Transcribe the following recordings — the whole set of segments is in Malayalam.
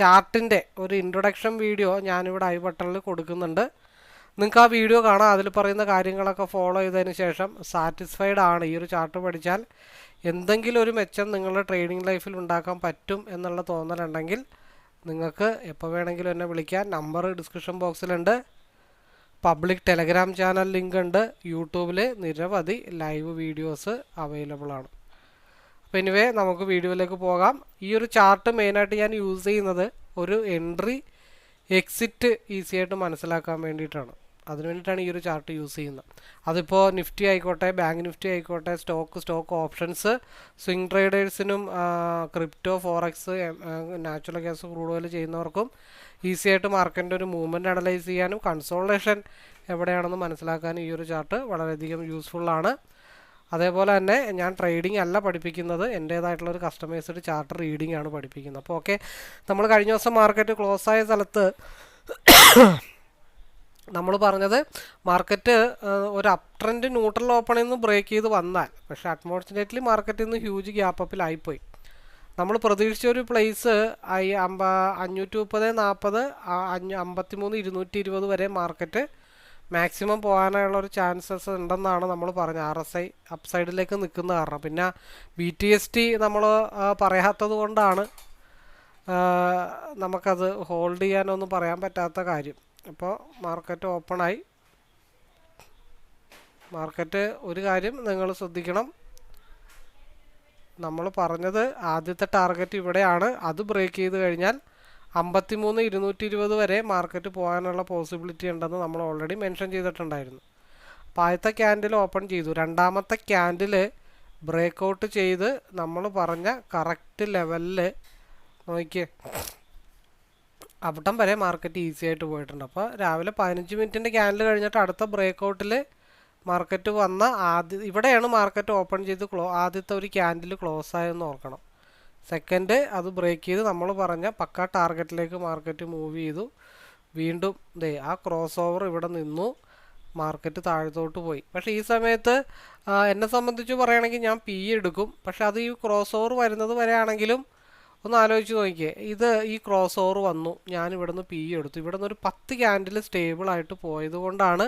ചാർട്ടിന്റെ ഒരു ഇൻട്രൊഡക്ഷൻ വീഡിയോ ഞാനിവിടെ ഐ ബട്ടണിൽ കൊടുക്കുന്നുണ്ട്. നിങ്ങൾക്ക് ആ വീഡിയോ കാണാം. അതിൽ പറയുന്ന കാര്യങ്ങളൊക്കെ ഫോളോ ചെയ്തതിന് ശേഷം സാറ്റിസ്ഫൈഡ് ആണ് ഈ ഒരു ചാർട്ട് പഠിച്ചാൽ. എന്തെങ്കിലും ഒരു മെച്ചം നിങ്ങളുടെ ട്രേഡിംഗ് ലൈഫിൽ ഉണ്ടാക്കാൻ പറ്റും എന്നുള്ള തോന്നലുണ്ടെങ്കിൽ നിങ്ങൾക്ക് എപ്പോൾ വേണമെങ്കിലും എന്നെ വിളിക്കാം. നമ്പർ ഡിസ്ക്രിപ്ഷൻ ബോക്സിലുണ്ട് പബ്ലിക് ടെലഗ്രാം ചാനൽ ലിങ്ക് ഉണ്ട്. യൂട്യൂബിൽ നിരവധി ലൈവ് വീഡിയോസ് അവൈലബിൾ ആണ്. അപ്പോൾ എനിവേ നമുക്ക് വീഡിയോയിലേക്ക് പോകാം. ഈ ഒരു ചാർട്ട് മെയിനായിട്ട് ഞാൻ യൂസ് ചെയ്യുന്നത് ഒരു എൻട്രി എക്സിറ്റ് ഈസി ആയിട്ട് മനസ്സിലാക്കാൻ വേണ്ടിയിട്ടാണ്. അതിന് വേണ്ടിയിട്ടാണ് ഈ ഒരു ചാർട്ട് യൂസ് ചെയ്യുന്നത്. അതിപ്പോൾ നിഫ്റ്റി ആയിക്കോട്ടെ ബാങ്ക് നിഫ്റ്റി ആയിക്കോട്ടെ stock stock options swing ട്രേഡേഴ്സിനും crypto forex natural gas crude oil ചെയ്യുന്നവർക്കും ഈസി ആയിട്ട് മാർക്കറ്റിന്റെ ഒരു മൂവ്മെന്റ് അനലൈസ് ചെയ്യാനും കൺസോൾട്ടേഷൻ എവിടെയാണെന്ന് മനസ്സിലാക്കാനും ഈ ഒരു ചാർട്ട് വളരെയധികം യൂസ്ഫുള്ളാണ് അതേപോലെ തന്നെ ഞാൻ ട്രേഡിംഗ് അല്ല പഠിപ്പിക്കുന്നത്. എന്റേതായിട്ടുള്ള ഒരു കസ്റ്റമൈസ്ഡ് ചാർട്ട് റീഡിംഗ് ആണ് പഠിപ്പിക്കുന്നത്. അപ്പോൾ ഓക്കെ നമ്മൾ കഴിഞ്ഞ ദിവസം മാർക്കറ്റ് ക്ലോസ് ആയ സ്ഥലത്ത് നമ്മൾ പറഞ്ഞത് മാർക്കറ്റ് ഒരു അപ് ട്രെൻഡ് ന്യൂട്രൽ ഓപ്പണിൽ നിന്ന് ബ്രേക്ക് ചെയ്ത് വന്നാൽ പക്ഷേ അൺഫോർച്ചുനേറ്റ്ലി മാർക്കറ്റിൽ നിന്ന് ഹ്യൂജ് ഗ്യാപ്പ് അപ്പിലായിപ്പോയി നമ്മൾ പ്രതീക്ഷിച്ച ഒരു പ്ലേസ് അമ്പ അഞ്ഞൂറ്റി മുപ്പത് നാൽപ്പത് അഞ്ഞൂ അമ്പത്തി മൂന്ന് ഇരുന്നൂറ്റി ഇരുപത് വരെ മാർക്കറ്റ് മാക്സിമം പോകാനുള്ള ഒരു ചാൻസസ് ഉണ്ടെന്നാണ് നമ്മൾ പറഞ്ഞത്. ആർ എസ് ഐ അപ്സൈഡിലേക്ക് നിൽക്കുന്ന കാരണം. പിന്നെ ബി ടി എസ് ടി നമ്മൾ പറയാത്തത് കൊണ്ടാണ് നമുക്കത് ഹോൾഡ് ചെയ്യാനൊന്നും പറയാൻ പറ്റാത്ത കാര്യം. അപ്പോൾ മാർക്കറ്റ് ഓപ്പണായി മാർക്കറ്റ് ഒരു കാര്യം നിങ്ങൾ ശ്രദ്ധിക്കണം. നമ്മൾ പറഞ്ഞത് ആദ്യത്തെ ടാർഗറ്റ് ഇവിടെയാണ്. അത് ബ്രേക്ക് ചെയ്ത് കഴിഞ്ഞാൽ അമ്പത്തിമൂന്ന് ഇരുന്നൂറ്റി ഇരുപത് വരെ മാർക്കറ്റ് പോകാനുള്ള പോസിബിലിറ്റി ഉണ്ടെന്ന് നമ്മൾ ഓൾറെഡി മെൻഷൻ ചെയ്തിട്ടുണ്ടായിരുന്നു. അപ്പോൾ ആദ്യത്തെ ക്യാൻഡിൽ ഓപ്പൺ ചെയ്തു. രണ്ടാമത്തെ ക്യാൻഡിൽ ബ്രേക്ക് ഔട്ട് ചെയ്ത് നമ്മൾ പറഞ്ഞ കറക്റ്റ് ലെവലിൽ നോക്കിയേ. അവിടം വരെ മാർക്കറ്റ് ഈസി ആയിട്ട് പോയിട്ടുണ്ട്. അപ്പോൾ രാവിലെ പതിനഞ്ച് മിനിറ്റിന്റെ ക്യാൻഡിൽ കഴിഞ്ഞിട്ട് അടുത്ത ബ്രേക്ക് ഔട്ടിൽ മാർക്കറ്റ് വന്ന ആദ്യ ഇവിടെയാണ് മാർക്കറ്റ് ഓപ്പൺ ചെയ്ത് ക്ലോ ആദ്യത്തെ ഒരു ക്യാൻഡിൽ ക്ലോസ് ആയെന്ന് ഓർക്കണം. സെക്കൻഡ് അത് ബ്രേക്ക് ചെയ്ത് നമ്മൾ പറഞ്ഞ പക്ക ടാർഗറ്റിലേക്ക് മാർക്കറ്റ് മൂവ് ചെയ്തു. വീണ്ടും ദേ ആ ക്രോസ് ഓവർ ഇവിടെ നിന്നു. മാർക്കറ്റ് താഴത്തോട്ട് പോയി. പക്ഷേ ഈ സമയത്ത് എന്നെ സംബന്ധിച്ച് പറയുകയാണെങ്കിൽ ഞാൻ പി എടുക്കും. പക്ഷെ അത് ഈ ക്രോസ് ഓവർ വരുന്നത് വരെ ആണെങ്കിലും ഒന്ന് ആലോചിച്ച് നോക്കിയേ. ഇത് ഈ ക്രോസ് ഓവർ വന്നു. ഞാൻ ഇവിടെ നിന്ന് പി എടുത്തു. ഇവിടെ നിന്ന് ഒരു പത്ത് ക്യാൻഡിൽ സ്റ്റേബിളായിട്ട് പോയത് കൊണ്ടാണ്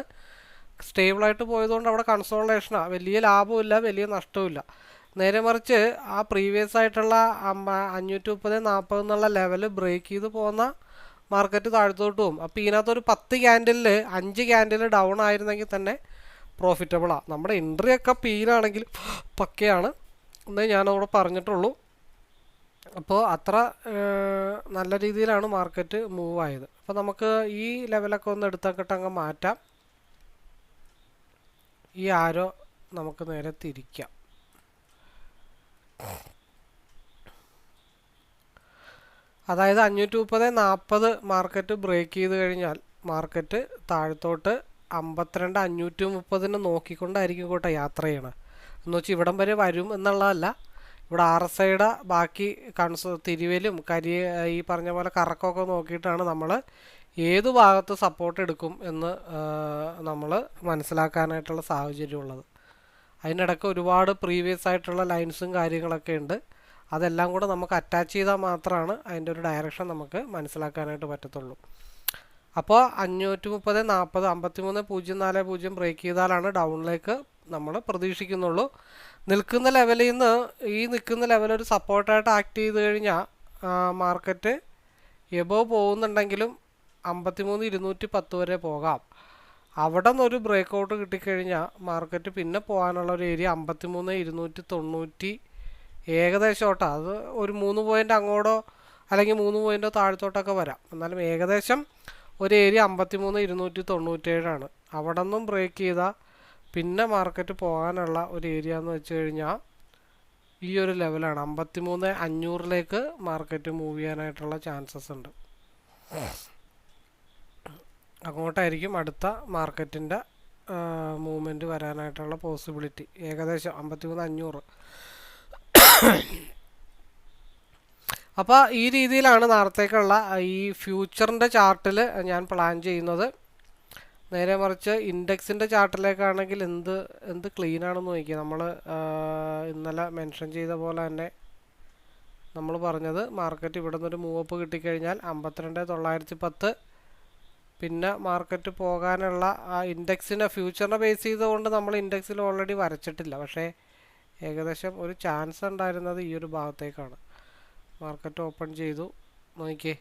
സ്റ്റേബിൾ ആയിട്ട് പോയതുകൊണ്ട് അവിടെ കൺസോളേഷനാണ് വലിയ ലാഭമില്ല വലിയ നഷ്ടവുമില്ല. നേരെ മറിച്ച് ആ പ്രീവിയസ് ആയിട്ടുള്ള അഞ്ഞൂറ്റി മുപ്പത് നാൽപ്പത് എന്നുള്ള ലെവൽ ബ്രേക്ക് ചെയ്ത് പോകുന്ന മാർക്കറ്റ് താഴ്ത്തോട്ട് പോകും. അപ്പോൾ ഇതിനകത്തൊരു പത്ത് ക്യാൻഡിലിൽ അഞ്ച് ക്യാൻഡിൽ ഡൗൺ ആയിരുന്നെങ്കിൽ തന്നെ പ്രോഫിറ്റബിളാണ് നമ്മുടെ എൻട്രി ഒക്കെ പീനാണെങ്കിൽ പക്കയാണ് എന്നേ ഞാനവിടെ പറഞ്ഞിട്ടുള്ളൂ. അപ്പോൾ അത്ര നല്ല രീതിയിലാണ് മാർക്കറ്റ് മൂവ് ആയത്. അപ്പോൾ നമുക്ക് ഈ ലെവലൊക്കെ ഒന്ന് എടുത്തക്കിട്ട് അങ്ങ് മാറ്റാം. ഈ ആരോ നമുക്ക് നേരെ തിരിക്കാം. അതായത് അഞ്ഞൂറ്റി മുപ്പത് നാൽപ്പത് മാർക്കറ്റ് ബ്രേക്ക് ചെയ്ത് കഴിഞ്ഞാൽ മാർക്കറ്റ് താഴത്തോട്ട് അമ്പത്തിരണ്ട് അഞ്ഞൂറ്റി മുപ്പതിന് നോക്കിക്കൊണ്ടായിരിക്കും കേട്ടോ യാത്ര ചെയ്യണം. എന്ന് വെച്ചാൽ ഇവിടം വരെ വരും എന്നുള്ളതല്ല. ഇവിടെ ആർ എസ് ഐയുടെ ബാക്കി കൺസ് തിരിവലും കരി ഈ പറഞ്ഞ പോലെ കറക്കമൊക്കെ നോക്കിയിട്ടാണ് നമ്മൾ ഏത് ഭാഗത്ത് സപ്പോർട്ട് എടുക്കും എന്ന് നമ്മൾ മനസ്സിലാക്കാനായിട്ടുള്ള സാഹചര്യമുള്ളത്. അതിനിടയ്ക്ക് ഒരുപാട് പ്രീവിയസ് ആയിട്ടുള്ള ലൈൻസും കാര്യങ്ങളൊക്കെ ഉണ്ട്. അതെല്ലാം കൂടെ നമുക്ക് അറ്റാച്ച് ചെയ്താൽ മാത്രമാണ് അതിന്റെ ഒരു ഡയറക്ഷൻ നമുക്ക് മനസ്സിലാക്കാനായിട്ട് പറ്റത്തുള്ളൂ. അപ്പോൾ അഞ്ഞൂറ്റി മുപ്പത് നാൽപ്പത് അമ്പത്തി മൂന്ന് പൂജ്യം നാല് പൂജ്യം ബ്രേക്ക് ചെയ്താലാണ് ഡൗണിലേക്ക് നമ്മൾ പ്രതീക്ഷിക്കുന്നുള്ളൂ. നിൽക്കുന്ന ലെവലിൽ നിന്ന് ഈ നിൽക്കുന്ന ലെവൽ ഒരു സപ്പോർട്ടായിട്ട് ആക്ട് ചെയ്ത് കഴിഞ്ഞാൽ മാർക്കറ്റ് എബോ പോകുന്നുണ്ടെങ്കിലും അമ്പത്തിമൂന്ന് ഇരുന്നൂറ്റി പത്ത് വരെ പോകാം. അവിടെ നിന്നൊരു ബ്രേക്ക് ഔട്ട് കിട്ടിക്കഴിഞ്ഞാൽ മാർക്കറ്റ് പിന്നെ പോകാനുള്ള ഒരു ഏരിയ അമ്പത്തിമൂന്ന് ഇരുന്നൂറ്റി തൊണ്ണൂറ്റി ഏകദേശം ഓട്ടോ. അത് ഒരു മൂന്ന് പോയിന്റ് അങ്ങോട്ടോ അല്ലെങ്കിൽ മൂന്ന് പോയിന്റോ താഴത്തോട്ടൊക്കെ വരാം. എന്നാലും ഏകദേശം ഒരു ഏരിയ അമ്പത്തിമൂന്ന് ഇരുന്നൂറ്റി തൊണ്ണൂറ്റേഴാണ്. അവിടെ നിന്നും ബ്രേക്ക് ചെയ്താൽ പിന്നെ മാർക്കറ്റ് പോകാനുള്ള ഒരു ഏരിയ എന്ന് വെച്ച് കഴിഞ്ഞാൽ ഈ ഒരു ലെവലാണ് അമ്പത്തിമൂന്ന് അഞ്ഞൂറിലേക്ക് മാർക്കറ്റ് മൂവ് ചെയ്യാനായിട്ടുള്ള ചാൻസസ് ഉണ്ട്. അങ്ങോട്ടായിരിക്കും അടുത്ത മാർക്കറ്റിന്റെ മൂവ്മെന്റ് വരാനായിട്ടുള്ള പോസിബിലിറ്റി ഏകദേശം അമ്പത്തിമൂന്ന് അഞ്ഞൂറ്. അപ്പോൾ ഈ രീതിയിലാണ് നാളത്തേക്കുള്ള ഈ ഫ്യൂച്ചറിന്റെ ചാർട്ടിൽ ഞാൻ പ്ലാൻ ചെയ്യുന്നത്. നേരെ മറിച്ച് ഇൻഡെക്സിന്റെ ചാർട്ടിലേക്കാണെങ്കിൽ എന്ത് എന്ത് ക്ലീൻ ആണെന്ന് നോക്കി നമ്മൾ ഇന്നലെ മെൻഷൻ ചെയ്ത പോലെ തന്നെ നമ്മൾ പറഞ്ഞത് മാർക്കറ്റ് ഇവിടെ നിന്നൊരു മൂവപ്പ് കിട്ടിക്കഴിഞ്ഞാൽ അമ്പത്തിരണ്ട് തൊള്ളായിരത്തി പത്ത് പിന്നെ മാർക്കറ്റ് പോകാനുള്ള ആ ഇൻഡെക്സിനെ ഫ്യൂച്ചറിനെ ബേസ് ചെയ്തുകൊണ്ട് നമ്മൾ ഇൻഡെക്സിൽ ഓൾറെഡി വരച്ചിട്ടില്ല. പക്ഷേ ഏകദേശം ഒരു ചാൻസ് ഉണ്ടായിരുന്നത് ഈ ഒരു ഭാഗത്തേക്കാണ്. മാർക്കറ്റ് ഓപ്പൺ ചെയ്തു. നോക്കിയേ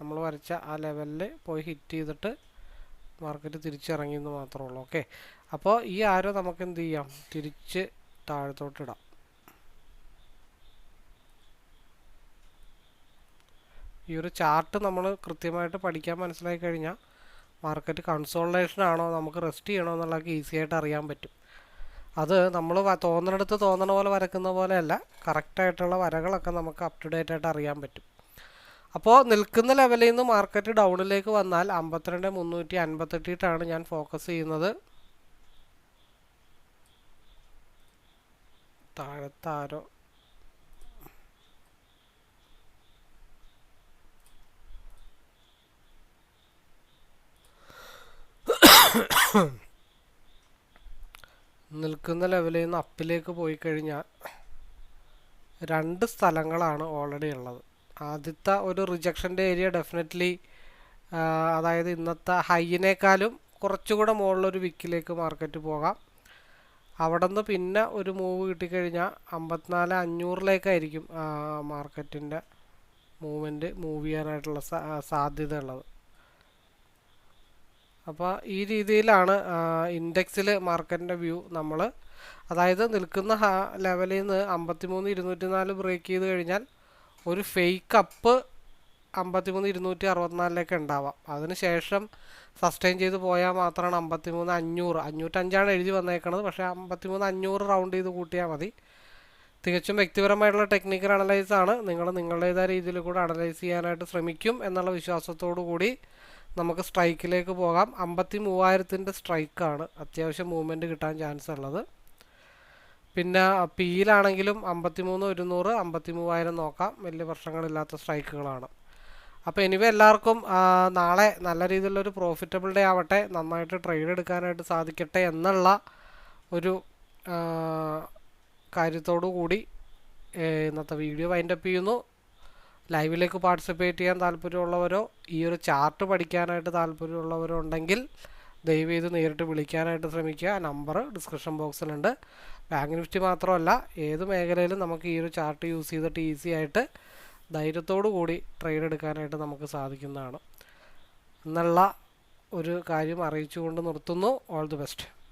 നമ്മൾ വരച്ച ആ ലെവലിൽ പോയി ഹിറ്റ് ചെയ്തിട്ട് മാർക്കറ്റ് തിരിച്ചിറങ്ങി എന്ന് മാത്രമേ ഉള്ളൂ. ഓക്കെ അപ്പോൾ ഈ ആരോ നമുക്ക് എന്ത് ചെയ്യാം? തിരിച്ച് താഴത്തോട്ടിടാം ഈ ഒരു ചാർട്ട് നമ്മൾ കൃത്യമായിട്ട് പഠിക്കാൻ മനസ്സിലാക്കി കഴിഞ്ഞാൽ മാർക്കറ്റ് കൺസോൾട്ടേഷൻ ആണോ നമുക്ക് റെസ്റ്റ് ചെയ്യണോ എന്നുള്ളതൊക്കെ ഈസി ആയിട്ട് അറിയാൻ പറ്റും. അത് നമ്മൾ തോന്നണടുത്ത് തോന്നണ പോലെ വരക്കുന്ന പോലെയല്ല. കറക്റ്റായിട്ടുള്ള വരകളൊക്കെ നമുക്ക് അപ് ടു ഡേറ്റ് ആയിട്ട് അറിയാൻ പറ്റും. അപ്പോൾ നിൽക്കുന്ന ലെവലിൽ നിന്ന് മാർക്കറ്റ് ഡൗണിലേക്ക് വന്നാൽ അമ്പത്തിരണ്ട് മുന്നൂറ്റി അൻപത്തെട്ടിട്ടാണ് ഞാൻ ഫോക്കസ് ചെയ്യുന്നത്. താഴത്താരോ? നിൽക്കുന്ന ലെവലിൽ നിന്ന് അപ്പിലേക്ക് പോയി കഴിഞ്ഞാൽ രണ്ട് സ്ഥലങ്ങളാണ് ഓൾറെഡി ഉള്ളത്. ആദ്യത്തെ ഒരു റിജക്ഷന്റെ ഏരിയ ഡെഫിനറ്റ്ലി അതായത് ഇന്നത്തെ ഹൈയിനേക്കാളും കുറച്ചുകൂടെ മുകളിലൊരു വിക്കിലേക്ക് മാർക്കറ്റ് പോകാം. അവിടെ നിന്ന് പിന്നെ ഒരു മൂവ് കിട്ടിക്കഴിഞ്ഞാൽ അമ്പത്തിനാല് അഞ്ഞൂറിലേക്കായിരിക്കും മാർക്കറ്റിന്റെ മൂവ്മെന്റ് മൂവ് ചെയ്യാനായിട്ടുള്ള സാധ്യത ഉള്ളത്. അപ്പോൾ ഈ രീതിയിലാണ് ഇൻഡെക്സിൽ മാർക്കറ്റിന്റെ വ്യൂ നമ്മൾ അതായത് നിൽക്കുന്ന ലെവലിൽ നിന്ന് അമ്പത്തിമൂന്ന് ഇരുന്നൂറ്റി നാല് ബ്രേക്ക് ചെയ്ത് കഴിഞ്ഞാൽ ഒരു ഫേക്ക് അപ്പ് അമ്പത്തിമൂന്ന് ഇരുന്നൂറ്റി അറുപത്തിനാലിലേക്ക് ഉണ്ടാവാം. അതിനുശേഷം സസ്റ്റെയിൻ ചെയ്ത് പോയാൽ മാത്രമാണ് അമ്പത്തിമൂന്ന് അഞ്ഞൂറ്. അഞ്ഞൂറ്റഞ്ചാണ് എഴുതി വന്നേക്കുന്നത് പക്ഷേ അമ്പത്തിമൂന്ന് അഞ്ഞൂറ് റൗണ്ട് ചെയ്ത് കൂട്ടിയാൽ മതി. തികച്ചും വ്യക്തിപരമായിട്ടുള്ള ടെക്നിക്കൽ അനലൈസാണ് നിങ്ങൾ നിങ്ങളുടേതായ രീതിയിൽ കൂടെ അനലൈസ് ചെയ്യാനായിട്ട് ശ്രമിക്കും എന്നുള്ള വിശ്വാസത്തോടു കൂടി നമുക്ക് സ്ട്രൈക്കിലേക്ക് പോകാം. അമ്പത്തി മൂവായിരത്തിന്റെ സ്ട്രൈക്കാണ് അത്യാവശ്യം മൂവ്മെന്റ് കിട്ടാൻ ചാൻസ് ഉള്ളത്. പിന്നെ പിയിലാണെങ്കിലും അമ്പത്തിമൂന്ന് ഒരുന്നൂറ് അമ്പത്തി മൂവായിരം നോക്കാം. വലിയ പ്രശ്നങ്ങളില്ലാത്ത സ്ട്രൈക്കുകളാണ്. അപ്പോൾ എനിവേ എല്ലാവർക്കും നാളെ നല്ല രീതിയിലുള്ളൊരു പ്രോഫിറ്റബിൾ ഡേ ആവട്ടെ. നന്നായിട്ട് ട്രേഡ് എടുക്കാനായിട്ട് സാധിക്കട്ടെ എന്നുള്ള ഒരു കാര്യത്തോടു കൂടി ഇന്നത്തെ വീഡിയോ വൈൻഡപ്പ് ചെയ്യുന്നു. ലൈവിലേക്ക് പാർട്ടിസിപ്പേറ്റ് ചെയ്യാൻ താല്പര്യമുള്ളവരോ ഈ ഒരു ചാർട്ട് പഠിക്കാനായിട്ട് താല്പര്യമുള്ളവരോ ഉണ്ടെങ്കിൽ ദയവ് ചെയ്ത് നേരിട്ട് വിളിക്കാനായിട്ട് ശ്രമിക്കുക. നമ്പർ ഡിസ്ക്രിപ്ഷൻ ബോക്സിലുണ്ട്. ബാങ്ക് നിഫ്റ്റി മാത്രമല്ല ഏത് മേഖലയിലും നമുക്ക് ഈ ഒരു ചാർട്ട് യൂസ് ചെയ്തിട്ട് ഈസി ആയിട്ട് ധൈര്യത്തോടു കൂടി ട്രേഡ് എടുക്കാനായിട്ട് നമുക്ക് സാധിക്കുന്നതാണ്. എന്നുള്ള ഒരു കാര്യം അറിയിച്ചുകൊണ്ട് നിർത്തുന്നു. All the best.